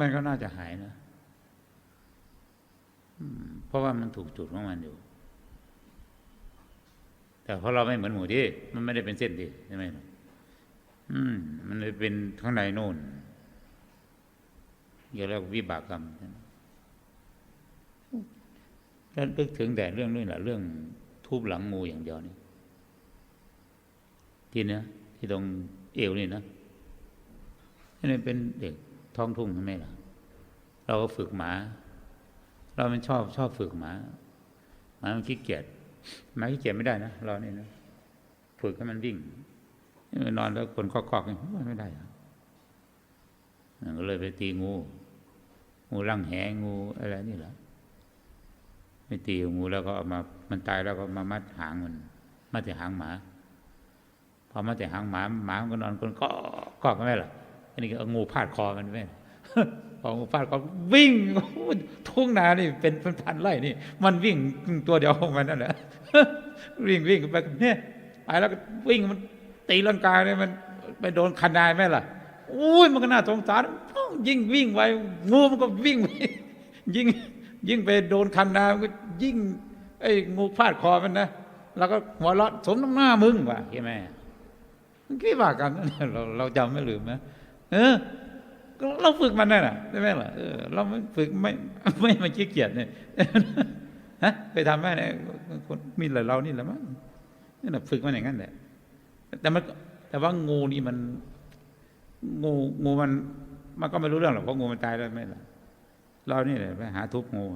มันก็น่าจะหายนะเพราะว่ามันถูกจุดของมันอยู่ แต่เพราะเราไม่เหมือนหมูที่มันไม่ได้เป็นเส้นดิใช่ไหมอืม มันเลยเป็นข้างในโน่นเรียกว่าวิบากกรรมแล้วนึกถึงแต่เรื่องนี้แหละเรื่องทุบหลังงูอย่างเดียวนี่ที่เนี้ยที่ตรงเอวนี่นะนี่เป็นเด็กท้องทุ่งใช่ไหมล่ะ เราก็ฝึกหมา เรามันชอบชอบฝึกหมาหมามันขี้เกียจหมาขี้เกียจไม่ได้นะเราเนี่ยนะฝึกให้มันวิ่งนอนแล้วคนคอกๆอย่างนี้ไม่ได้ก็เลยไปตีงู งูร่างแหงูอะไรนี่แหละไปตีงูแล้วก็เอามา มันตายแล้วก็มามัดหางมันมัดแต่หางหมา พอมัดแต่หางหมาหมามันก็นอนคนก็ก็กันไม่ล่ะอันนี้ก็เอางูพาดคอมันไม่ พองูพาดคอวิ่งทุ่งนานี่เป็นพันๆไร่นี่ มันวิ่งตัวเดียวของมันนั่นแหละวิ่งวิ่งไปเนี่ยไปแล้วก็วิ่งมันตีลังกายเนี่ยมันไปโดนคันนายไหมล่ะอุ้ยมันก็น่าสงสารยิ่งวิ่งไวงูมันก็วิ่งไปยิ่งยิ่งไปโดนคันนามันก็ยิ่งไอ้งูพาดคอมันนะแล้วก็หัวเราะสมน้ำหน้ามึงว่ะใช่ไหมมันคิดว่ากันเราเราจำไม่ลืมนะเออ เราฝึกมันนั่นแหละใช่ไหมล่ะเราไม่ฝึกไม่ไม่มาขี้เกียจเนี่ยฮะไปทำไหมเนี่ยคนมีแต่เรานี่แหละมั้งนี่แหละฝึกมันอย่างนั้นแหละแต่มันแต่ว่างูนี่มัน งูงูมัน มันก็ไม่รู้เรื่องหรอกเพราะงูมันตายแล้วไม่ล่ะเรานี่แหละไปหาทุบงู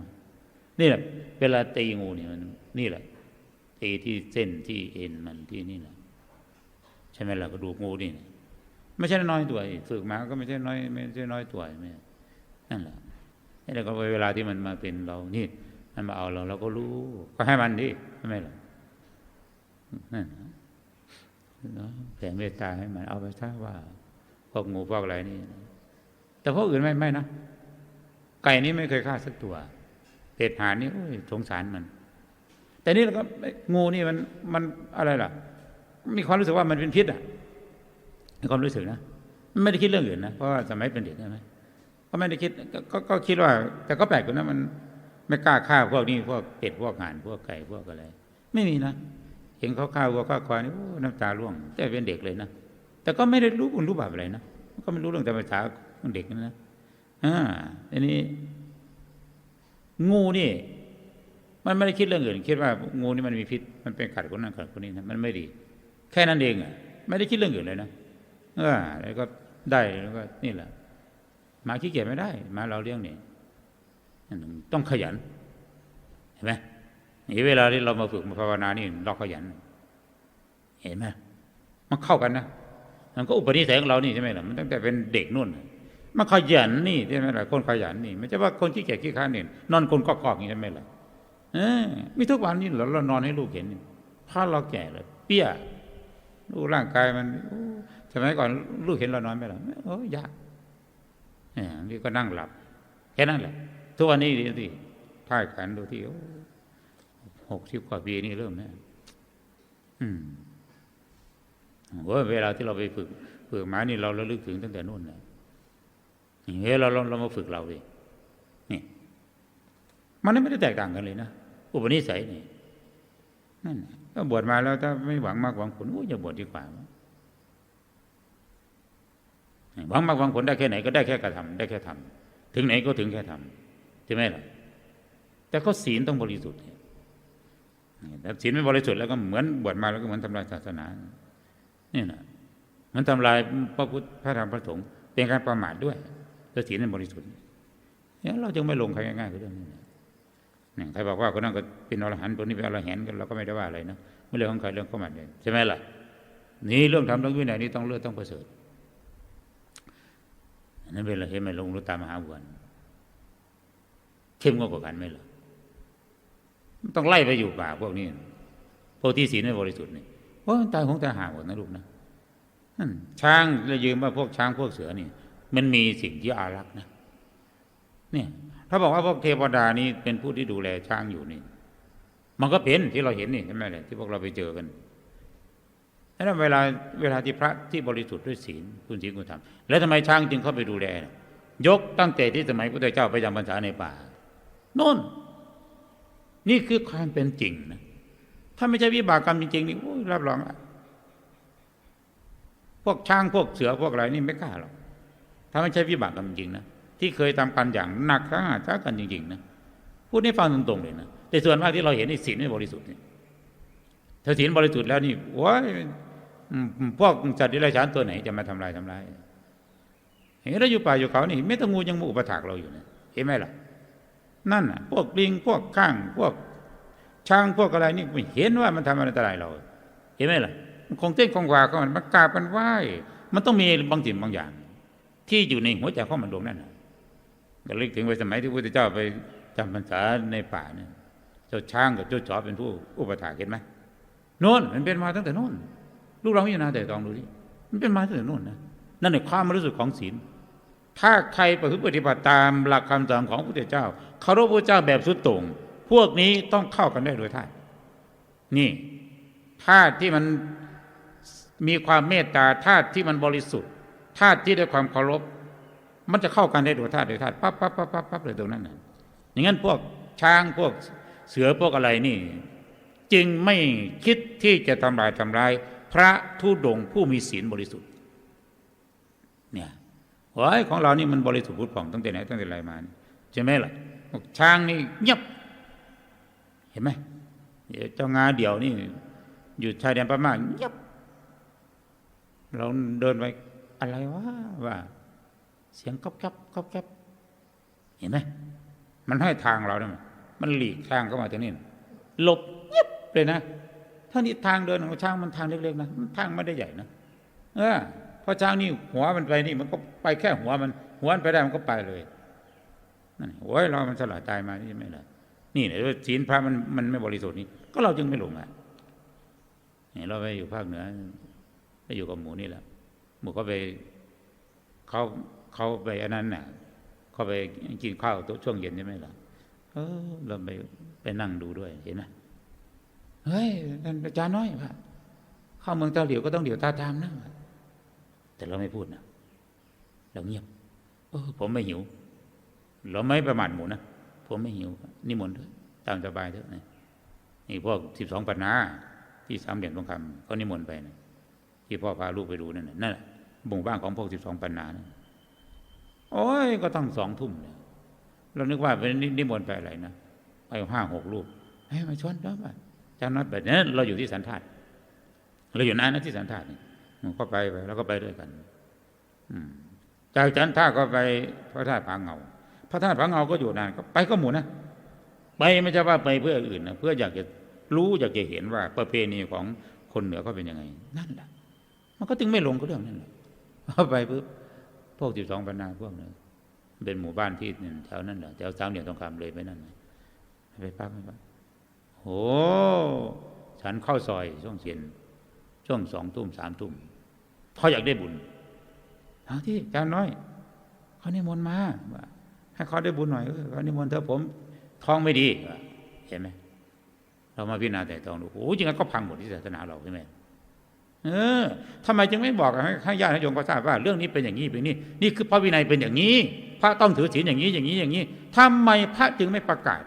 นี่แหละ เวลาตีงูเนี่มันนี่แหละตีที่เส้นที่เอ็นมันที่นี่แหละใช่ไหมล่ะกระดูกงูนี่นะ ไม่ใช่น้อยตัวอีฝึกมาก็ไม่ใช่น้อย ไม่ใช่น้อยตัวไม่นั่นแหละนี่แหละก็เวลาที่มันมาเป็นเรานี่มันมาเอาเราเราก็รู้ ก็ให้มันดิใช่ไหมล่ะนั่นนะแผ่เมตตาให้มันเอาไปถ้าว่าพวกงูพวกอะไรนี่ แต่พวกอื่นไม่ไม่นะไก่นี่ไม่เคยฆ่าสักตัวเป็ดหานนี่โอ้ยสงสารมัน แต่นี่เราก็งูนี่มันมันอะไรล่ะ มีความรู้สึกว่ามันเป็นพิษอะ ความรู้สึกนะไม่ได้คิดเรื่องอื่นนะเพราะว่าสมัยเป็นเด็กใช่ไหมก็ไม่ได้คิดกก็คิดว่า แต่ก็แปลกกว่นะมันไม่กล้าฆ่าพวกนี้พวกเป็ดพวกห่านพวกไก่พวกอะไร ไม่มีนะเห็นเขาฆ่าวัวฆ่าควายนี่น้ำตาร่วง แต่เป็นเด็กเลยนะแต่ก็ไม่ได้รู้บุญรู้บาปอะไรนะก็ไม่รู้เรื่องธรรมชาติของเด็กนะอ่าอันนี้ งูนี่ มันไม่ได้คิดเรื่องอื่น คิดว่า งูนี่มันมีพิษ มันเป็นกัดคนนั้นกัดคนนี้นะมันไม่ดี แค่นั้นเองอะไม่ได้คิดเรื่องอื่นเลยนะ เออแล้วก็ได้แล้วก็นี่แหละหมาขี้เกียจไม่ได้หมาเราเลี้ยงนี่ต้องขยันเห็นไหมนี่เวลาที่เรามาฝึกมาภาวนานี่เราขยัน เห็นไหมมันเข้ากันนะมันก็อุปนิสัยของเรานี่ใช่ไหมล่ะมันตั้งแต่เป็นเด็กนู่นมันขยันนี่ใช่ไหมล่ะคนขยันนี่ไม่ใช่ว่าคนขี้เกียจขี้ค้านนี่นอนคนกอกๆอย่างนี้ใช่ไหมล่ะเออมีทุกวันนี้เราเรานอนให้ลูกเห็นถ้าเราแก่เลยเปี้ย ดูร่างกายมันสมัยก่อนลูกเห็นเรานอนไหมล่ะโอ้ยากนี่ก็นั่งหลับ แค่นั้นแหละ ทุกวันนี้ดีสิท่ายขันดูที่หกสิบกว่าปีนี่เริ่มนะอืมว่าเวลาที่เราไปฝึกฝึกหมานี่เราระลึกถึงตั้งแต่นู่นนะเฮ้ยเราเราเรามาฝึกเราดินี่ มันไม่ได้แตกต่างกันเลยนะอุปนิสัยนี่นั่น ก็บวชมาแล้วถ้าไม่หวังมากหวังผลโอ้ยอย่าบวชดีกว่าหวังมากหวังผลได้แค่ไหนก็ได้แค่กระทำได้แค่ทำถึงไหนก็ถึงแค่ทำใช่ไหมล่ะ แต่ก็ศีลต้องบริสุทธิ์แต่ศีลไม่บริสุทธิ์แล้วก็เหมือนบวชมาแล้วก็เหมือนทำลายศาสนานี่นะมันทำลายพระพุทธพระธรรมพระสงฆ์เป็นการประมาทด้วยแต่ศีลไม่บริสุทธิ์เนี่ยเราจึงไม่ลงใครง่ายๆกับเรื่องนี้ ใครบอกว่าคนนั้นก็เป็นอรหันต์คนนี้เป็นอรหันต์กันเราก็ไม่ได้ว่าอะไรนะไม่เรื่องของใครเรื่องของมันเองใช่ไหมล่ะนี่เรื่องทำเรื่องวินัยนี่ต้องเลือกต้องประเสริฐนั่นเป็นอะไรเห็นไหมลงรู้ตามมหาบุญเข้มงวดกว่ากันไหมล่ะต้องไล่ไปอยู่ป่าพวกนี้พวกที่ศีลไม่บริสุทธิ์นี่โอ้ตายของตาห่างหมดนะลูกนะช้างเรายืมว่าพวกช้างพวกเสือนี่ มันมีสิ่งที่อารักนะเนี่ย ถ้าบอกว่าพวกเทวดานี่เป็นผู้ที่ดูแลช้างอยู่นี่ มันก็เป็นที่เราเห็นนี่ใช่ไหมเลยที่พวกเราไปเจอกันแล้วเวลาเวลาที่พระที่บริสุทธิ์ด้วยศีลคุณศีลคุณธรรมแล้วทำไมช้างจึงเข้าไปดูแล ยกตั้งแต่ที่สมัยพุทธเจ้าไปจำพรรษาในป่าโน่น นี่คือความเป็นจริงนะถ้าไม่ใช่วิบากกรรมจริงๆนี่โอ้ยรับรองอะพวกช้างพวกเสือพวกอะไรนี่ไม่กล้าหรอกถ้าไม่ใช่วิบากกรรมจริงนะ ที่เคยทำกันอย่างหนักข้าช้ากันจริงๆนะพูดให้ฟังตรงๆเลยนะแต่ส่วนมากที่เราเห็นนี่ศีลไม่บริสุทธิ์เนี่ยถ้าศีลบริสุทธิ์แล้วนี่โอ้ยพวกสัตว์ดิเรกชันตัวไหนจะมาทำลายทำลายเห็นเราอยู่ป่าอยู่เขานี่ไม่ต้องงูยังมาอุปถากเราอยู่เนี่ยเห็นไหมล่ะ นั่นน่ะ พวกลิงพวกข้างพวกช้างพวกอะไรนี่ไม่เห็นว่ามันทำอันตรายเรา เห็นไหมล่ะคงเต้นคงวาของมันมันกราบมันไหว้มันต้องมีบางสิ่งบางอย่าง ที่อยู่ในหัวใจของมันดวงนั่นน่ะ ก็ลึกถึงไปสมัยที่พระพุทธเจ้าไปจำพรรษาในป่าเนี่ยเจ้าช้างกับเจ้าจอเป็นผู้อุปถากเห็นไหมโน่นมันเป็นมาตั้งแต่โน่นลูกเราพิจารณาแต่ตองดูดิมันเป็นมาตั้งแต่โน่นนะนั่นในความบริสุทธิ์ของศีล ถ้าใครประพฤติปฏิบัติตามหลักคำสอนของพระพุทธเจ้าเคารพพระเจ้าแบบสุดโต่งพวกนี้ต้องเข้ากันได้โดยธานี่ธาตุที่มันมีความเมตตาธาตุที่มันบริสุทธิ์ธาตุที่ได้ความเคารพ มันจะเข้ากันได้โดยธาตุโดยธาตุปั๊บปั๊บปั๊บปั๊บปั๊บเลยตรงนั้นนะอย่างนั้นพวกช้างพวกเสือพวกอะไรนี่ จึงไม่คิดที่จะทำลายทำลาย พระทุดงผู้มีศีลบริสุทธิ์ เนี่ยโอ้ยของเรานี่มันบริสุทธิ์ผุดผ่องตั้งแต่ไหนตั้งแต่ไรมาใช่ไหมล่ะช้างนี่เงียบ เห็นไหมเดี๋ยวเจ้างาเดี่ยวนี่ อยู่ชายแดนพม่าเงียบเราเดินไปอะไรวะว่า เสียงก๊อบแก๊บก๊อบแก๊บเห็นไหมมันให้ทางเราเนี่ยมันหลีกทางเข้ามาตรงนี้หลบเงียบเลยนะถ้านี่ทางเดินของช้างมันทางเล็กๆนะมันทางไม่ได้ใหญ่นะเออพราะช้างนี่หัวมันไปนี่ มันก็ไปแค่หัวมัน หัวมันไปได้มันก็ไปเลยนั่นโอ้ยเรามันสลายตายมานี่ไม่เลยนี่เนี่ยศีลพระมันมันไม่บริสุทธิ์นี่ก็เราจึงไม่หลงอะนี่เราไปอยู่ภาคเหนือไปอยู่กับหมูนี่แหละหมูก็ไปเขา เขาไปอันนั้นน่ะเขาไปกินข้าวช่วงเย็นใช่ไหมล่ะเออเราไปไปนั่งดูด้วยเห็นไหมเฮ้ยท่านอาจารย์น้อยว่าเข้าเมืองตาเหลียวก็ต้องเหลียวตาตามนะแต่เราไม่พูดนะเราเงียบ เออ ผมไม่หิว เราไม่ประมาทหมูนะผมไม่หิวนิมนต์เถอะตามสบายเถอะนะนี่พวกสิบสองปัญนาที่สามเหลี่ยมทองคำเขานิมนต์ไปนะที่พ่อพาลูกไปดูนั่นน่ะนั่นแหละหมู่บ้านของพวกสิบสองปัญนานะ โอ้ยก็ตั้งสองทุ่มเนี่ยเรานึกว่าเป็นนิมนต์ไปอะไรนะไปห้าหกรูปให้มาชวนแล้วป่ะจาน้อยแบบนี้เราอยู่ที่สันทาตเราอยู่นั้นนะที่สันทาตนี่ก็ไปไปแล้วก็ไปด้วยกัน อืมจากจันท่าก็ไปพระธาตุผาเงา พระธาตุผาเงาก็อยู่นานก็ไปก็หมู่นะไปไม่ใช่ว่าไปเพื่ออื่นนะเพื่ออยากจะรู้อยากจะเห็นว่าประเพณีของคนเหนือเขาเป็นยังไง นั่นแหละมันก็ถึงไม่ลงก็เรื่องนั่นแหละไปปุ๊บ พวกสิบสองปันนาพวกนึงเป็นหมู่บ้านที่แถวนั่นแหละแถวสามเหลี่ยมทองคำเลยไปนั่นไปปั๊บไปปั๊บโอ้ฉันเข้าซอยช่วงเย็นช่วงสองทุ่มสามทุ่มเพราะอยากได้บุญเอาที่อาจารย์น้อยเขานิมนต์มาว่าให้เขาได้บุญหน่อยเออเขานิมนต์เธอผมท้องไม่ดีเห็นไหมเรามาพิจารณาแต่ตองดูโอ้จริงๆก็พังหมดที่ศาสนาเราใช่ไหม เออทำไมจึงไม่บอกให้ญาติโยมเขาทราบว่าเรื่องนี้เป็นอย่างนี้เป็นนี่นี่คือพระวินัยเป็นอย่างนี้ พระต้องถือศีลอย่างนี้อย่างนี้อย่างนี้ทำไมพระจึงไม่ประกาศ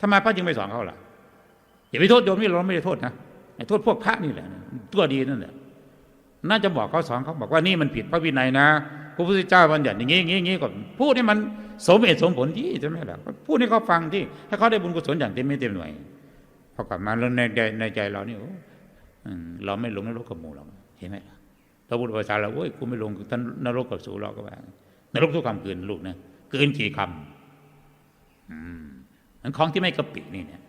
ทำไมพระจึงไม่สอนเขาล่ะอย่าไปโทษโยมนี่เราไม่ได้โทษนะโทษพวกพระนี่แหละตัวดีนั่นแหละน่าจะบอกเขาสอนเขาบอกว่านี่มันผิดพระวินัยนะพระพุทธเจ้าบัญญัติอย่างนี้อย่างนี้อย่างนี้ก่อนพูดให้มันสมเหตุสมผลที่ใช่ไหมล่ะพูดให้เขาฟังที่ให้เขาได้บุญกุศลอย่างเต็มไม่เต็มหน่วยพอกลับมาแล้วในใจในใจเรานี่ เราไม่ลงนรกกับหมู่เราเห็นไหมล่ะพระพุทธภาษาเราโอ้ยคุณไม่ลงท่านนรกกับสูเราก็ว่านรกทุกคำเกินลูกนะเกินกี่คำอืมมันของที่ไม่กระปินี่เนี่ย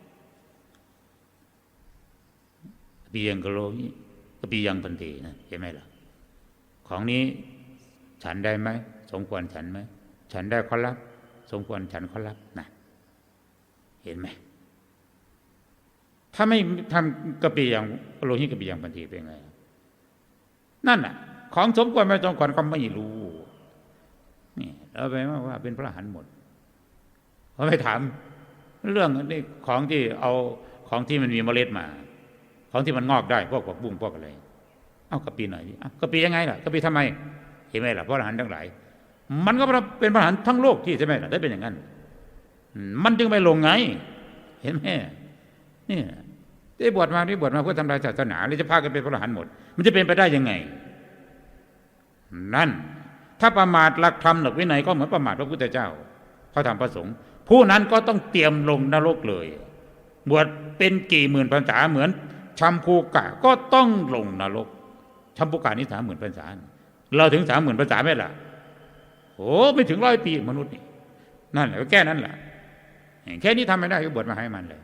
ปียังกะโลนี่กปียังพันเตนะเห็นไหมล่ะ ของนี้ฉันได้ไหมสมควรฉันไหมฉันได้ขอรับ สมควรฉันขอรับนะเห็นไหม ถ้าไม่ทำกระปีอย่างโลหิตกระปีอย่างพันเตเป็นไง นั่นน่ะ ของสมควรไม่สมควรก็ไม่รู้นี่เราไปว่าเป็นพระหันหมดเขาไปถาม เรื่องนี้ของที่เอาของที่มันมีเมล็ดมา ของที่มันงอกได้พวกผักบุ้งพวกอะไรเอากระปีหน่อยดิเอกระปียังไงล่ะกระปีทำไมเห็นไหมล่ะพระอรหันต์ทั้งหลาย มันก็เป็นปัญหารทั้งโลกที่ใช่ไหมล่ะได้เป็นอย่างนั้นมมันจึงไม่ลงไง เห็นไหม เนี่ยได้บวชมาที่บวชมาเพื่อทำลายศาสนาหรือจะพากันเป็นพระอรหันต์หมด มันจะเป็นไปได้ยังไง นั่น ถ้าประมาทหลักธรรมหลักวินัยก็เหมือนประมาทพระพุทธเจ้าพระธรรมพระสงฆ์ผู้นั้นก็ต้องเตรียมลงนรกเลย บวชเป็นกี่หมื่นพรรษาเหมือนชัมพูกะก็ต้องลงนรกชัมพูกะนี่สามหมื่นพรรษาเราถึงสามหมื่นพรรษาไหมล่ะโอ้ไม่ถึงร้อยปีมนุษย์นี่นั่นแหละก็แค่นั้นแหละแค่นี้ทำไม่ได้ก็บวชมาให้มันเลย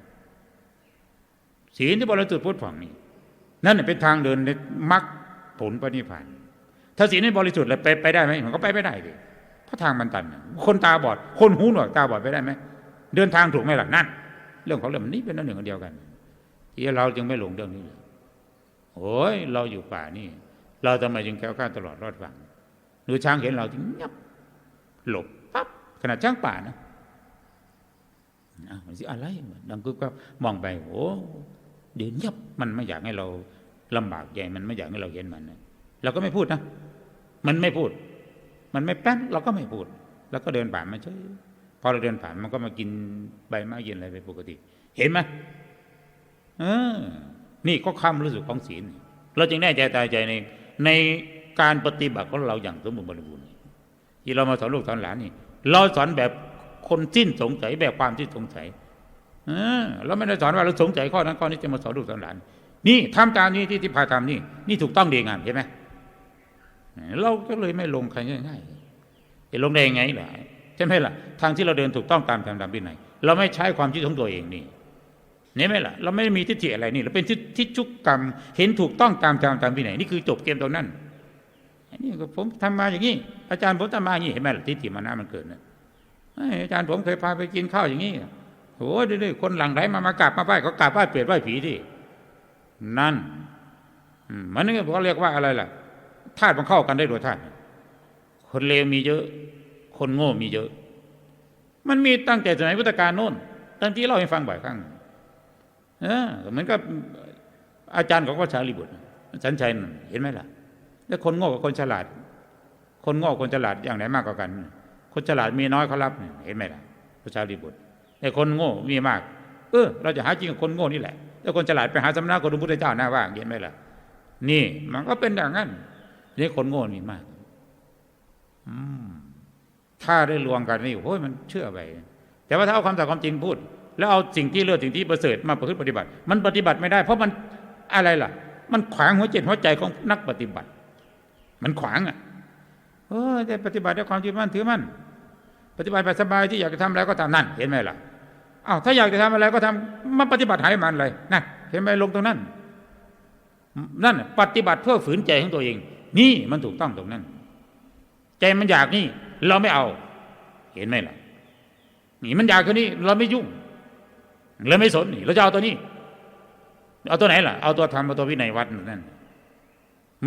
ศีลที่บริสุทธิ์พุทธผ่องนี่นั่นเป็นทางเดินในมรรคผลปณิพานถ้าศีลไม่บริสุทธิ์แล้วไปไปได้ไหมมันก็ไปไม่ได้เลยเพราะทางมันตันคนตาบอด คนหูหนวกตาบอดไปได้ไหมเดินทางถูกไหมล่ะนั่น เรื่องของเรื่องมันนี่เป็นเรื่องหนึ่งอันเดียวกันที่เราจึงไม่หลงเรื่องนี้เลยโอ้ยเราอยู่ป่านี่ เราทำไมจึงแก้วข้าตลอดรอดฝั่งดูช้างเห็นเราจึงยับหลบปั๊บขนาดช้างป่านะอ้าวมันสิอะไรดังกึกก็มองไปโอ้ เดินยับมันไม่อยากให้เราลำบากใจมันไม่อยากให้เราเห็นมันเราก็ไม่พูดนะมันไม่พูด มันไม่แป้นเราก็ไม่พูด แล้วก็เดินผ่านมาเฉยพอเราเดินผ่านมันก็มากินใบไม้กินอะไรไปปกติ เห็นไหมเออ นี่ก็ความรู้สึกของศีลเราจึงแน่ใจตายใจในในการปฏิบัติของเราอย่างสมบูรณ์บริบูรณ์ที่เรามาสอนลูกสอนหลานนี่ เราสอนแบบคนสิ้นสงสัยแบบความที่สงสัย เราไม่ได้สอนว่าเราสงสัยข้อนั้นข้อนี้จะมาสอนลูกสอนหลาน นี่ทำตามนี้ที่ที่พาทำนี่ นี่ถูกต้องดีงามเห็นไหมเราก็เลยไม่ลงใครง่ายๆจะลงได้ยังไงล่ะใช่ไหมล่ะ ทางที่เราเดินถูกต้องตามธรรมตามวินัยเราไม่ใช้ความคิดของตัวเองนี่นี่ไหมล่ะ เราไม่มีทิฏฐิอะไรนี่ เราเป็นทิฏฐุกรรม เห็นถูกต้องตามธรรมตามวินัยนี่คือจบเกมตรงนั้นอันนี้ก็ผมทำมาอย่างนี้อาจารย์ผมทำมาอย่างนี้เห็นไหมล่ะทิฏฐิมานะมันเกิดนะอาจารย์ผมเคยพาไปกินข้าวอย่างนี้ โอ้ยเรื่อยๆคนหลังไหลมามากราบมาไหว้เขากราบไหว้เปรตไหว้ผีที่นั่นมันนี่เขาเรียกว่าอะไรล่ะธาตุมันเข้ากันได้โดยธาตุคนเลวมีเยอะ คนโง่มีเยอะ มันมีตั้งแต่สมัยพุทธกาลโน้นตั้งที่เล่าให้ฟังบ่อยครั้งเออเหมือนกับอาจารย์ของพระชาลีบุตรสันชัยเห็นไหมล่ะ แล้วคนโง่กับคนฉลาด คนโง่คนฉลาดอย่างไหนมากกว่ากัน คนฉลาดมีน้อยเขารับ เห็นไหมล่ะพระชาลีบุตร แต่คนโง่มีมาก เออ เราจะหาจริงกับคนโง่นี่แหละแล้วคนฉลาดไปหาสำนักคนพระพุทธเจ้าหน้าว่างเห็นไหมล่ะ นี่ มันก็เป็นอย่างนั้นนี่คนโง่มีมาก อืมถ้าได้รวมกันนี่โอ้ยมันเชื่อไปแต่ว่าถ้าเอาความสัตย์ความจริงพูด แล้วเอาสิ่งที่เลือดสิ่งที่ประเสริฐมาประพฤติปฏิบัติ มันปฏิบัติไม่ได้ เพราะมันอะไรล่ะ มันขวางหัวจิตหัวใจของนักปฏิบัติ มันขวางอะเออแต่ปฏิบัติด้วยความยึดมั่นถือมั่นปฏิบัติแบบสบายที่อยากจะทำอะไรก็ทำนั่นเห็นไหมล่ะ อ้าวถ้าอยากจะทำอะไรก็ทำมาปฏิบัติให้มันเลยนั่นเห็นไหมลงตรงนั้น นั่นปฏิบัติเพื่อฝืนใจของตัวเอง นี่มันถูกต้องตรงนั้น ใจมันอยากนี่ เราไม่เอา เห็นไหมล่ะนี่มันอยากตัวนี้ เราไม่ยุ่งเราไม่สนนี่เราจะเอาตัวนี้ เอาตัวไหนล่ะ เอาตัวธรรมเอาตัววินัยวัดนั่น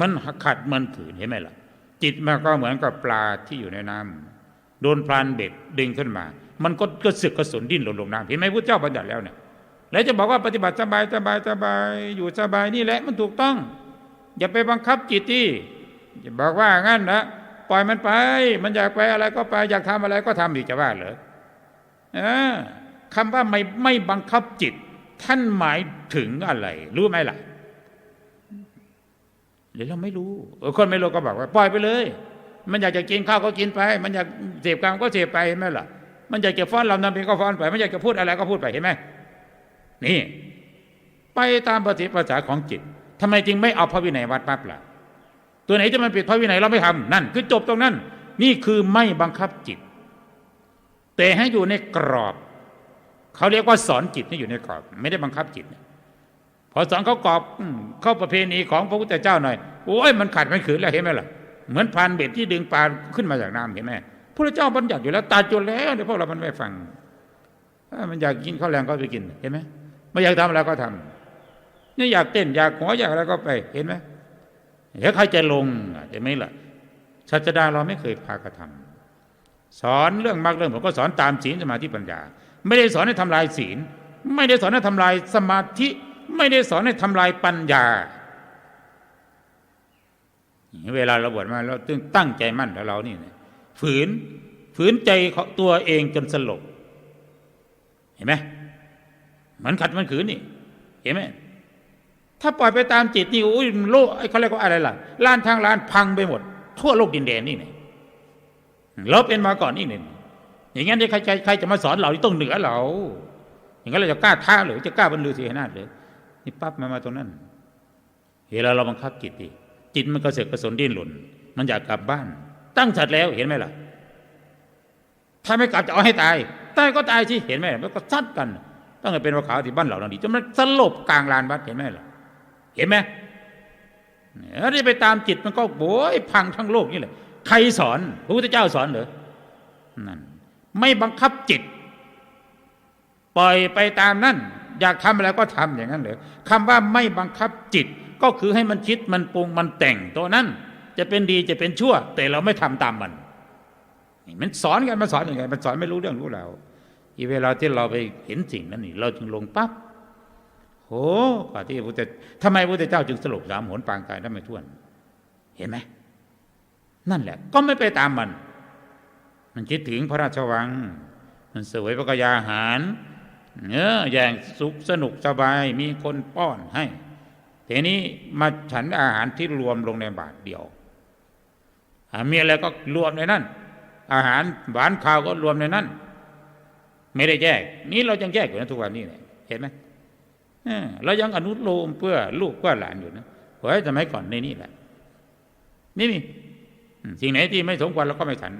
มันขัดมันถืนเห็นไหมล่ะ จิตมันก็เหมือนกับปลาที่อยู่ในน้ำโดนพรานเบ็ดดึงขึ้นมา มันก็กระสึกกระสนดิ้นหล่นลงน้ำเห็นไหมพระเจ้าบัญญัติแล้วเนี่ยแล้วจะบอกว่าปฏิบัติสบายสบายสบายอยู่สบายนี่แหละมันถูกต้อง อย่าไปบังคับจิตที่จะบอกว่างั้นนะปล่อยมันไป มันอยากไปอะไรก็ไปอยากทำอะไรก็ทำอีกจะว่าเหรอคำว่าไม่ไม่บังคับจิต ท่านหมายถึงอะไร รู้ไหมล่ะหรือเราไม่รู้คนไม่รู้ก็บอกว่า ปล่อยไปเลย มันอยากจะกินข้าวก็กินไป มันอยากเสพกรรมก็เสพไปเห็นไหมล่ะ มันอยากจะฟ้อนลำนำเพลงก็ฟ้อนไป มันอยากจะพูดอะไรก็พูดไปเห็นไหมนี่ ไปตามปฏิปทาของจิตทำไมจึงไม่เอาพระวินัยวัดปั๊บล่ะตัวไหนจะมันผิดพระวินัยเราไม่ทำนั่น คือจบตรงนั้น นี่คือไม่บังคับจิต แต่ให้อยู่ในกรอบ เขาเรียกว่าสอนจิตนี่อยู่ในกรอบ ไม่ได้บังคับจิตพอสอนเขากรอบเข้าประเพณีของพระพุทธเจ้าหน่อยโอ้ยมันขัดมันขืนแล้วเห็นไหมล่ะเหมือนพานเบ็ดที่ดึงปลาขึ้นมาจากน้ำเห็นไหม พระเจ้าบัญญัติอยู่แล้วตาจนแล้วเดี๋ยพวกเรามันไม่ฟังมันอยากกินข้าวแรงก็ไปกินเห็นไหมไม่อยากทำอะไรก็ทำนี่อยากเต้นอยากหัวอยากอะไรก็ไปเห็นไหมเดี๋ยวใครจะลงเห็นไหมล่ะศาสดาเราไม่เคยพากระทำสอนเรื่องมากเรื่องผมก็สอนตามศีลสมาธิปัญญา ไม่ได้สอนให้ทำลายศีล ไม่ได้สอนให้ทำลายสมาธิ ไม่ได้สอนให้ทำลายปัญญา เวลาเราบวชมาเราตึงตั้งใจมั่นแล้วเรานี่ ฝืน ฝืนใจของตัวเองจนสลบ เห็นไหมเหมือนขัดมันขืนนี่ เห็นไหมถ้าปล่อยไปตามจิตนี่โอ้ยโลกไอ้เขาเรียกว่าอะไรล่ะล้านทางล้านพังไปหมด ทั่วโลกดินแดนนี่เนี่ยเราเป็นมาก่อนนี่เนี่ยอย่างงั้นใครใครจะมาสอนเราที่ต้องเหนือเรา อย่างนั้นเราจะกล้าท้าหรือจะกล้าบรรลือศีนาถเลยนี่ปั๊บมามาตรงนั้นเวลาเราบังคับจิตดิจิตมันกระเสือกกระสนดิ้นหล่นมันอยากกลับบ้าน ตั้งสัตว์แล้วเห็นไหมล่ะ ถ้าไม่กลับจะเอาให้ตายตายก็ตายสิเห็นไหมมันก็ซัดกัน ตั้งให้เป็นวขาวที่บ้านเหล่านั้นดีจนมันสลบกลางลานวัดเห็นไหมล่ะ เห็นไหมแล้วที่ไปตามจิตมันก็โวยพังทั้งโลกนี่แหละใครสอนพระพุทธเจ้าสอนเหรอนั่นไม่บังคับจิต ปล่อยไปตามนั่นอยากทำอะไรก็ทำอย่างนั้นเลยคำว่าไม่บังคับจิตก็คือให้มันคิดมันปรุงมันแต่งตัวนั้น จะเป็นดีจะเป็นชั่ว แต่เราไม่ทำตามมันมันสอนกันมาสอนอยังไงมันสอนไม่รู้เรื่องรู้ราวอีเวลาที่เราไปเห็นสิ่งนั้นนี่เราจึงลงปั๊บโหกว่าที่พระพุทธทำไมพระเจ้าจึงสรุปสามหนปางกายได้ไม่ท้วน เห็นไหมนั่นแหละ ก็ไม่ไปตามมัน มันคิดถึงพระราชวัง มันสวยพระกยาหารเนื้ออย่างสุขสนุกสบายมีคนป้อนให้ทีนี้มาฉันอาหารที่รวมลงในบาทเดียว มีอะไรก็รวมในนั้น อาหารหวานข้าวก็รวมในนั้น ไม่ได้แยก นี่เรายังแยกอยู่นะทุกวันนี้เนี่ยเห็นไหมเรายังอนุโลมเพื่อลูกเพื่อหลานอยู่นะเฮ้ยสมัยก่อนในนี่แหละ นี่นี่สิ่งไหนที่ไม่สมควรเราก็ไม่ฉัน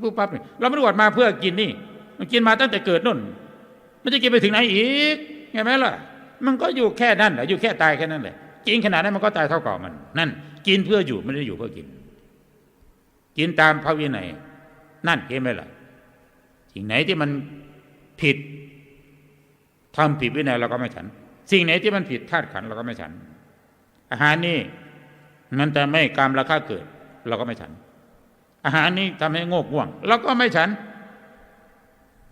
ปุ๊บปั๊บเราไม่ได้บวชมาเพื่อกินนี่ มันกินมาตั้งแต่เกิดนู่น มันจะกินไปถึงไหนอีกไงไหมล่ะ มันก็อยู่แค่นั้นแหละอยู่แค่ตายแค่นั้นแหละกินขนาดนั้นมันก็ตายเท่ากับมัน นั่น กินเพื่ออยู่ไม่ได้อยู่เพื่อกิน กินตามพระวินัยนั่นเห็นไหมล่ะสิ่งไหนที่มันผิดทำผิดวินัยเราก็ไม่ฉัน สิ่งไหนที่มันผิดธาตุขันเราก็ไม่ฉัน อาหารนี่มันจะไม่กรรมราคาเกิด เราก็ไม่ฉัน อาหารนี้ทำให้โงกง่วงเราก็ไม่ฉัน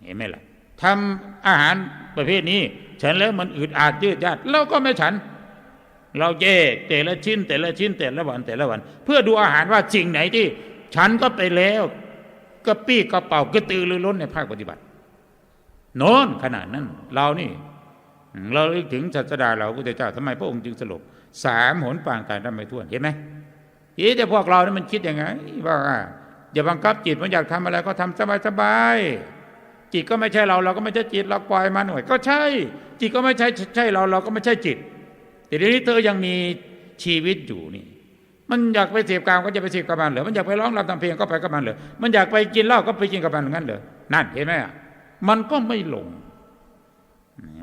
เห็นไหมล่ะทำอาหารประเภทนี้ ฉันแล้วมันอืดอาดยืดยาดเราก็ไม่ฉัน เราแยกแต่ละชิ้นแต่ละชิ้นแต่ละวันแต่ละวัน เพื่อดูอาหารว่าสิ่งไหนที่ ฉันก็ไปแล้วกระปี้กระเป๋ากระตือรือร้นในภาคปฏิบัติ โน้นขนาดนั้น เรานี่ เราเลึกถึงศาสดาเราพระเจ้าทำไมพระองค์จึงสรุปสามหนปางการทำไม่ท้วนเห็นไหมทีแต่พวกเรานี่มันคิดยังไงว่าอย่าบังคับจิตมันอยากทำอะไรก็ทำสบายๆจิตก็ไม่ใช่เราเราก็ไม่ใช่จิตเราปล่อยมันหน่อยก็ใช่ จิตก็ไม่ใช่ใช่เราเราก็ไม่ใช่จิต แต่ทีนี้เธอยังมีชีวิตอยู่นี่ มันอยากไปเสพกามก็จะไปเสพกับมันเหรอมันอยากไปร้องรำทำเพลงก็ไปกับมันเหรอมันอยากไปกินเหล้าก็ไปกินกับมันงั้นเหรอนั่นเห็นไหมอะมันก็ไม่ลง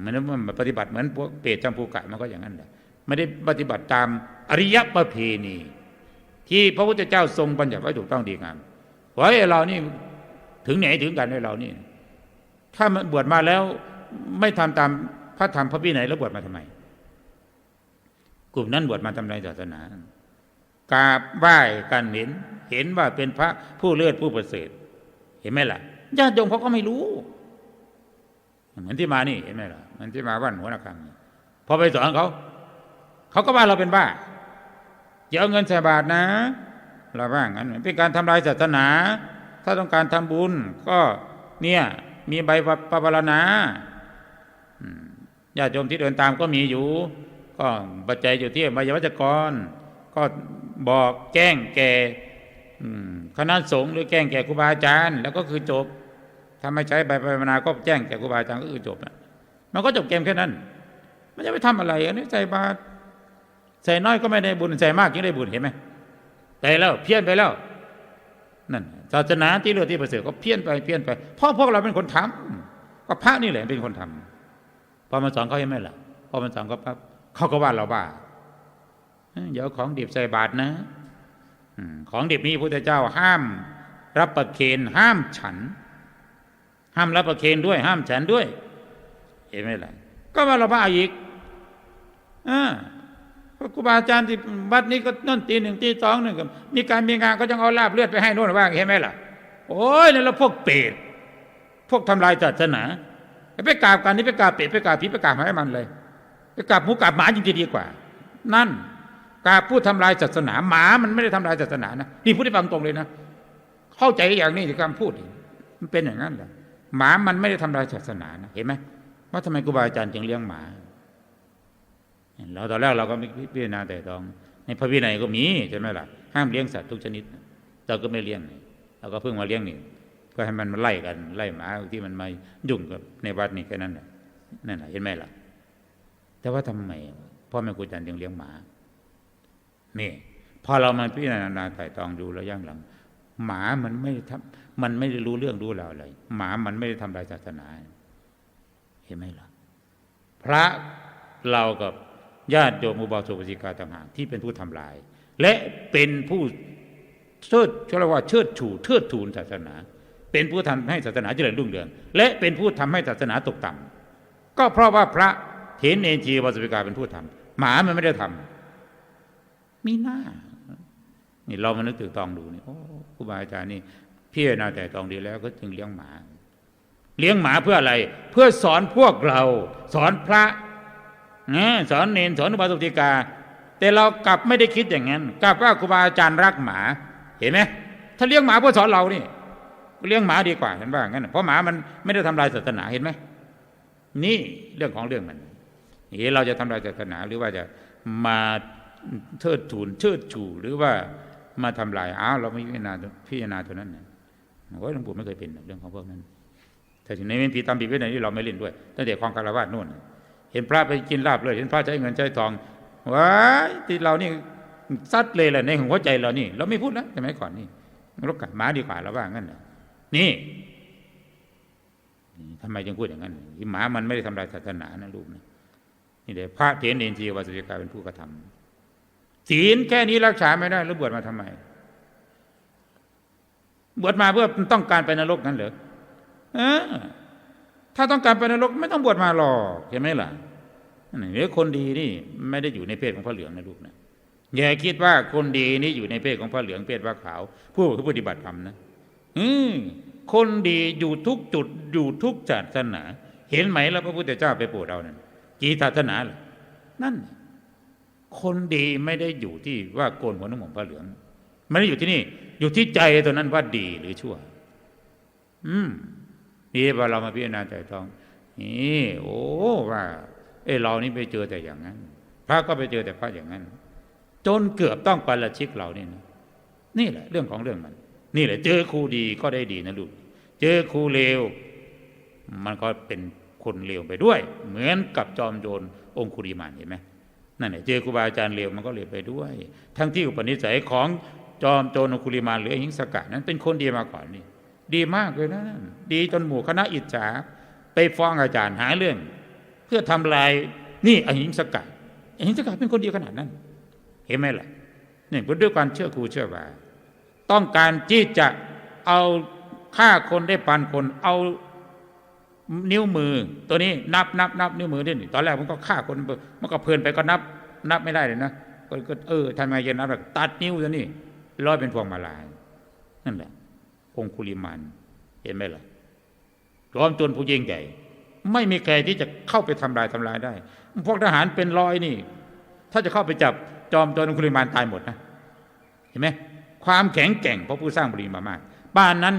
มันมันปฏิบัติเหมือนพวกเปรตจำภูกะมันก็อย่างนั้นแหละไม่ได้ปฏิบัติตามอริยประเพณี ที่พระพุทธเจ้าทรงบัญญัติไว้ถูกต้องดีงามเพราะเรานี่ถึงไหนถึงกันให้เรานี่ ถ้ามันบวชมาแล้วไม่ทำตามพระธรรมพระวินัยแล้วบวชมาทำไม กลุ่มนั้นบวชมาทำลายศาสนา กราบไหว้กันเห็น เห็นว่าเป็นพระผู้เลือดผู้ประเสริฐ เห็นไหมล่ะญาติโยมเขาก็ไม่รู้ เหมือนที่มานี่เห็นไหมล่ะมือนที่มาบ้านหัวนาคังพอไปสอนเขา เขาก็ว่าเราเป็นบ้าอย่าเอาเงินใส่บาทนะเราว่างั้นเป็นการทำลายศาสนา ถ้าต้องการทำบุญ ก็เนี่ยมีใบปปรณาญาติโยมที่เดินตามก็มีอยู่ ก็ปัจจัยอยู่ที่วิยวัจกร ก็ บอกแจ้งแก่คณะสงฆ์หรือแจ้งแก่ครูบาอาจารย์ แล้วก็คือจบถ้าไม่ใช้ใบปรณาก็แจ้งแก่ครูบาอาจารย์ก็คือจบนะมันก็จบเกมแค่นั้นมันจะไปทำอะไรอันนี้ใส่บาตรใส่น้อยก็ไม่ได้บุญใส่มากยิ่งได้บุญเห็นไหมแต่แล้วเพี้ยนไปแล้วนั่นศาสนาที่เลือที่ประเสริฐก็เพี้ยนไปเพี้ยนไปเพราะพวกเราเป็นคนทำก็พระนี่แหละเป็นคนทำพอมาสอนเขาเห็นไหมล่ะพอมาสอนก็ปั๊บเขาก็ว่าเราบ้า อย่าเอาของดิบใส่บาตรนะของดิบนี้พระเจ้าห้าม รับประเคนห้ามฉัน ห้ามรับประเคนด้วย ห้ามฉันด้วย เห็นไหมล่ะก็ว่าเราบ้าอีกอ่าครูบาอาจารย์ที่วัดนี้ก็นั่นตีหนึ่งตีสองหนึ่งมีการมีงานก็จะเอาลาบเลือดไปให้นู่นว่างเห็นไหมล่ะ โอ้ยนั่นเราพวกเปรตพวกทำลายศาสนาไปกราบกันนี่ไปกราบเปรตไปกราบผีไปกราบให้มันเลยไปกราบหมูกราบหมาจริงๆดีกว่า นั่น กาบผู้ทำลายศาสนาหมามันไม่ได้ทำลายศาสนานะนี่พูดให้ฟังตรงเลยนะเข้าใจอย่างนี้ที่คำพูดมันเป็นอย่างนั้นเหรอหมามันไม่ได้ทำลายศาสนานะเห็นไหมว่าทำไมครูบาอาจารย์จึงเลี้ยงหมาเราตอนแรกเราก็ไม่พิจารณาแต่ตองในพระวินัยก็มีใช่ไหมล่ะห้ามเลี้ยงสัตว์ทุกชนิดเราก็ไม่เลี้ยงเราก็เพิ่งมาเลี้ยงนี่ก็ให้มันมาไล่กันไล่หมาที่มันมายุ่งกับในวัดนี่แค่นั้นแหละนั่นแหละเห็นไหมล่ะ แต่ว่าทำไมพ่อแม่ครูอาจารย์จึงเลี้ยงหมา นี่พอเรามาพิจารณาไต่ตองดูแล้วย่างหลัง หมามันไม่ทำมันไม่ได้รู้เรื่องรู้ราวอะไรหมามันไม่ได้ทำลายศาสนา เห็นไหมล่ะพระเรากับญาติโยมอุบาสกอุบาสิกาต่างหากที่เป็นผู้ทำลาย และเป็นผู้เชิดเรียกว่าเชิดชูเทิดทูนศาสนา เป็นผู้ทำให้ศาสนาเจริญรุ่งเรือง และเป็นผู้ทำให้ศาสนาตกต่ำก็เพราะว่าพระเถนเนจีวาสบิกาเป็นผู้ทำหมามันไม่ได้ทำ มีหน้านี่เรามานึกถึงตองดูนี่โอ้ครูบาอาจารย์นี่พี่นาแต่ตองดีแล้วก็จึงเลี้ยงหมา เลี้ยงหมาเพื่ออะไร เพื่อสอนพวกเรา สอนพระนะสอนเนนสอนอุบาสกติกา แต่เรากลับไม่ได้คิดอย่างนั้น กลับว่าครูบาอาจารย์รักหมา เห็นไหมถ้าเลี้ยงหมาเพื่อสอนเรานี่เลี้ยงหมาดีกว่าเห็นว่างั้นเพราะหมามันไม่ได้ทำลายศาสนาเห็นไหมนี่เรื่องของเรื่องมันนี่เราจะทำลายศาสนาหรือว่าจะมา เทิดทูนเชิดชูหรือว่ามาทำลายอ้าวเราไม่พิจารณาพิจารณาตัวนั้นนะโอ้ยหลวงปู่ไม่เคยเป็นเรื่องของพวกนั้น แต่ถึงในเป็นผีตามผีไว้ไหนที่เราไม่เล่นด้วยตั้งแต่ความคารวะนู่น เห็นพระไปกินลาบเลย เห็นพระใช้เงินใช้ทองว้ายที่เรานี่ซัดเลยแหละในหัวใจเรานี่ เราไม่พูดแล้วสมัยก่อนนี่รบกับหมาดีกว่าเราว่างั้นนี่ทำไมจึงพูดอย่างนั้นที่หมามันไม่ได้ทำลายศาสนานะลูกนะนี่เดี๋ยวพระเถรเนจีวาสุจิกาเป็นผู้กระทำ ศีลแค่นี้รักษาไม่ได้แล้วบวชมาทำไม บวชมาเพื่อต้องการไปนรกนั่นเหรอเออถ้าต้องการไปนรกไม่ต้องบวชมาหรอกเห็นไหมล่ะหรือคนดีนี่ไม่ได้อยู่ในเพศของพระเหลืองนะลูกนะอย่าคิดว่าคนดีนี่อยู่ในเพศของพระเหลืองเพศว่าขาว ผู้ผู้ปฏิบัติธรรมนะอืมคนดีอยู่ทุกจุดอยู่ทุกศาสนา เห็นไหมแล้วพระพุทธเจ้าไปโปรดเรานั่นกี่ศาสนาล่ะนั่น คนดีไม่ได้อยู่ที่ว่าโกนหัวน้ำหมองพระเหลือง ไม่ได้อยู่ที่นี่ อยู่ที่ใจตัวนั้นว่าดีหรือชั่ว อืมนี่พอเรามาพิจารณาใจตอง นี่โอ้ว่า เออเรานี่ไปเจอแต่อย่างนั้น พระก็ไปเจอแต่พระอย่างนั้น จนเกือบต้องปาราชิกเรานี่นะนี่แหละ เรื่องของเรื่องมัน นี่แหละ เจอครูดีก็ได้ดีนะลูกเจอครูเลวมันก็เป็นคนเลวไปด้วย เหมือนกับจอมโจรองคุริมานเห็นไหม นั่นแหละเจอครูบาอาจารย์เลวมันก็เลวไปด้วย ทั้งที่อุปนิสัยของจอมโจรคุริมาหรือหิงสกัดนั้นเป็นคนดีมาก่อนนี่ ดีมากเลยนะดีจนหมู่คณะอิจฉาไปฟ้องอาจารย์หาเรื่อง เพื่อทำลายนี่อหิงสกัดอหิงสกัดเป็นคนดีขนาดนั้น เห็นไหมล่ะนี่เป็นด้วยการเชื่อครูเชื่อว่าต้องการที่จะเอาฆ่าคนได้ปันคนเอา นิ้วมือ ตัวนี้นับนับนับนิ้วมือนี่ตอนแรกมันก็ฆ่าคนมันก็เพลินไปก็นับ นับไม่ได้เลยนะก็เออทำไมจะนับตัดนิ้วตัวนี้ร้อยเป็นพวงมาลายนั่นแหละองคุลิมานเห็นไหมล่ะร้อมจนผู้ยิ่งใหญ่ ไม่มีใครที่จะเข้าไปทำลายทำลายได้ พวกทหารเป็นร้อยนี่ ถ้าจะเข้าไปจับจอมโจรองคุลิมานตายหมดนะเห็นไหมความแข็งแกร่งเพราะผู้สร้างบริมามากบ้านนั้น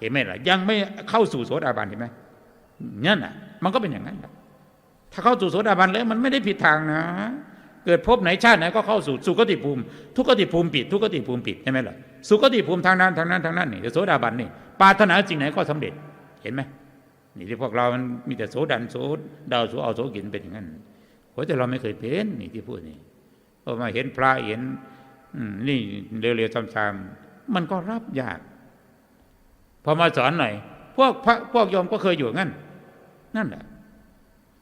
เห็นไหมล่ะ ยังไม่เข้าสู่โสดาบันเห็นไหม นั่นอะ มันก็เป็นอย่างนั้นถ้าเข้าสู่โสดาบันแล้วมันไม่ได้ผิดทางนะ เกิดพบไหนชาติไหนก็เข้าสู่สุคติภูมิ ทุกติภูมิปิด ทุกติภูมิปิดใช่ไหมล่ะสุคติภูมิทางนั้นทางนั้นทางนั้นนี่โสดาบันนี่ปาถนาสิ่งไหนก็สำเร็จเห็นไหมนี่ที่พวกเรามันมีแต่โสดันโสดาวโสเอาโสกินเป็นอย่างนั้นโอ้แต่เราไม่เคยเป็นนี่ที่พูดนี่พอมาเห็นพระเห็นนี่เร็วๆซ้ำๆมันก็รับยาก พอมาสอนหน่อยพวกพระพวกโยมก็เคยอยู่งั้น นั่นแหละ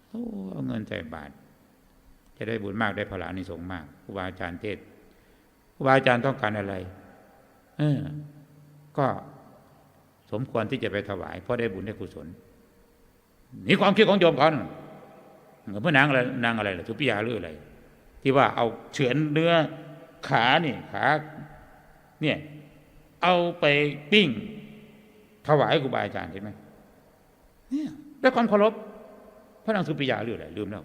โอ้เอาเงินใส่บาตรจะได้บุญมากได้พลานิสงมากครูบาอาจารย์เทศครูบาอาจารย์ต้องการอะไร เออ ก็สมควรที่จะไปถวาย เพราะได้บุญได้กุศลนี่ความคิดของโยมเขาเมือนพระนางอะไรนางอะไรล่ะสุปิยาหรืออะไร ที่ว่าเอาเฉือนเนื้อขานี่ขาเนี่ย เอาไปปิ้งถวายครูบาอาจารย์เห็นไหมเนี่ย ด้วยความเคารพพระนางสุปิยาหรืออะไรลืมแล้ว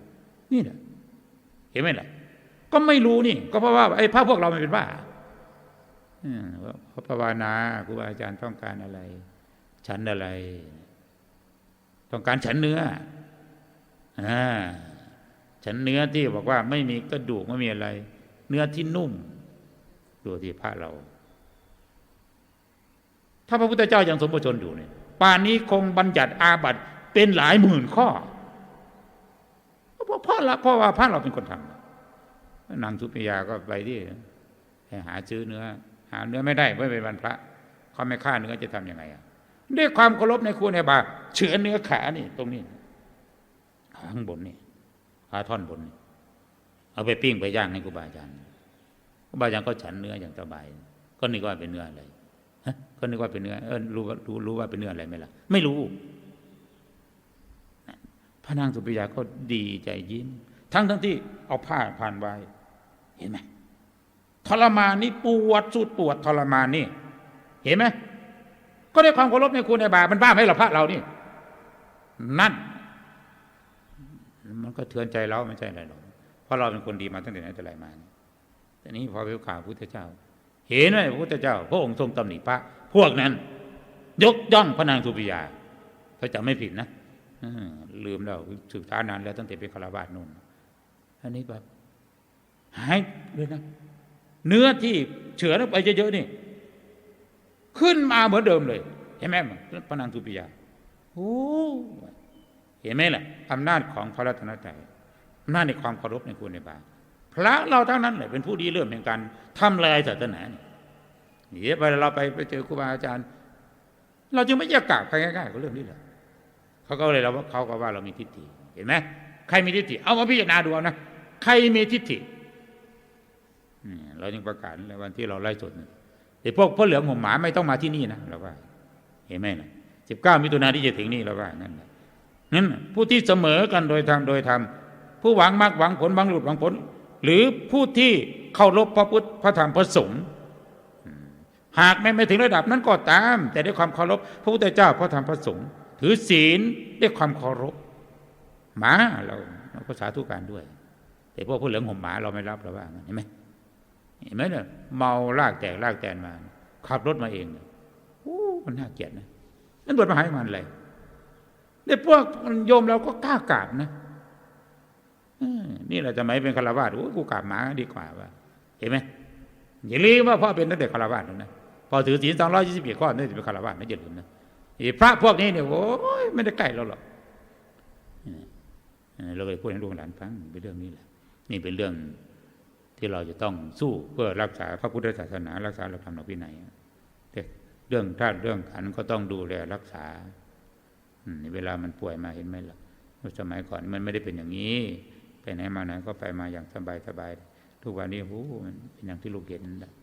นี่แหละเห็นไหมล่ะ ก็ไม่รู้นี่ ก็เพราะว่าไอ้พระพวกเรามันเป็นบ้าอืมว่าะภาวนาครูบาอาจารย์ต้องการอะไร ฉันอะไร ต้องการฉันเนื้ออ่าฉันเนื้อที่บอกว่าไม่มีกระดูกไม่มีอะไร เนื้อที่นุ่มดูที่พระเรา ถ้าพระพุทธเจ้ายังสมบูรณ์อยู่เนี่ยป่านนี้คงบัญญัติอาบัติ เป็นหลายหมื่นข้อเพราะพราะละเพราะว่าพระเราเป็นคนทำนางสุปิยาก็ไปที่ไปหาซื้อเนื้อ หาเนื้อไม่ได้ไม่เป็นวันพระเขาไม่ฆ่าเนื้อจะทํำยังไงอะด้วยความเคารพในครูในบาเฉือเนื้อขานี่ ตรงนี้ข้างบนนี่ขาท่อนบนนี่เอาไปปิ้งไปย่างให้ครูบาอาจารย์ครูบาอาจารย์ก็ฉันเนื้ออย่างสบาย ก็นึกว่าเป็นเนื้ออะไรก็นึกว่าเป็นเนื้อเออรู้ว่ารู้รู้ว่าเป็นเนื้ออะไรไหมล่ะ ไม่รู้ พระนางสุปิยาก็ดีใจยิ้ม ทั้งทั้งที่เอาผ้าผ่านไว้ เห็นไหมทรมานนี่ปวดสุดปวดทรมานนี่ เห็นไหมก็ได้ความเคารพในครูในบามันบ้าไหมเราพระเรานี่ นั่น มันก็เทือนใจเราไม่ใช่อะไรหรอกเพราะเราเป็นคนดีมาตั้งแต่ไหนแต่ไรมานี่แต่นี้พอไปข่าวพุทธเจ้า เห็นไหมพระพุทธเจ้า พระองค์ทรงตำหนิพระ พวกนั้น ยกย่องพระนางสุปิยา ถ้าจำไม่ผิดนะ ลืมแล้วศึกษานานแล้วตั้งแต่เป็นคารวาสนู่นอันนี้แบบหายเลยนะ เนื้อที่เฉือนออกไปเยอะๆนี่ ขึ้นมาเหมือนเดิมเลยเห็นไหมพระนางสุปิยาโอ้เห็นไหมล่ะอำนาจของพระรัตนตรัยอำนาจในความเคารพในคุณในบาพระเราทั้งนั้นเลยเป็นผู้ดีเริ่มในการทำลายศาสนาเนี่ยเวไปเราไปไปเจอครูบาอาจารย์ เราจึงไม่อยากกราบใครง่ายๆก็เรื่องนี้แหละ เขาก็เลยเราเขาก็ว่าเรามีทิฏฐิเห็นไหมใครมีทิฏฐิเอามาพิจารณาดูเอานะใครมีทิฏฐิเราจึงประกาศในวันที่เราไล่สดเนี่ยไอ้พวกพวกเหลืองหมหมาไม่ต้องมาที่นี่นะเราว่า เห็นไหมนะสิบเก้ามิถุนาที่จะถึงนี่เราว่านั่นแหละนั้นผู้ที่เสมอกันโดยธรรมโดยธรรมผู้หวังมากหวังผลหวังหลุดหวังผล หรือผู้ที่เคารพพระพุทธพระธรรมพระสงฆ์หากไม่ไม่ถึงระดับนั้นก็ตาม แต่ด้วยความเคารพพระพุทธเจ้าพระธรรมพระสงฆ์ ถือศีลด้วยความเคารพหมาเราเราก็สาธุการด้วย แต่พวกผู้เหลืองห่มหมาเราไม่รับเราว่าเห็นไหมเห็นไหมเนี่ยเมาลากแตกลากแตนมา ขับรถมาเองเโอ้มันน่าเกลียดนะนั่นบวชมาหามันอะไรเด็กพวกโยมเราก็กล้ากราบนะนี่เราจะไม่เป็นคารวาสโอ้กูกราบหมาดีกว่าว่า เห็นไหมอย่าลืมว่าพ่อเป็นตั้งแต่คารวาสแล้นะพอถือศีลสองร้อยยี่สิบเอ็ดข้อนี่จะเป็นคารวาสนะอย่าลืมนะ พระพวกนี้เนี่ยโอ้ยไม่ได้ใกล้เราหรอกเราเลยพูดให้ลูกหลานฟังเป็นเรื่องนี้แหละ นี่เป็นเรื่องที่เราจะต้องสู้เพื่อรักษาพระพุทธศาสนา รักษาหลักธรรมหลักวินัยแต่เรื่องธาตุเรื่องขันก็ต้องดูแลรักษาเวลามันป่วยมาเห็นไหมล่ะสมัยก่อนมันไม่ได้เป็นอย่างนี้ ไปไหนมาไหนก็ไปมาอย่างสบายสบายทุกวันนี้โอ้มันเป็นอย่างที่ลูกเห็นนั่นแหละ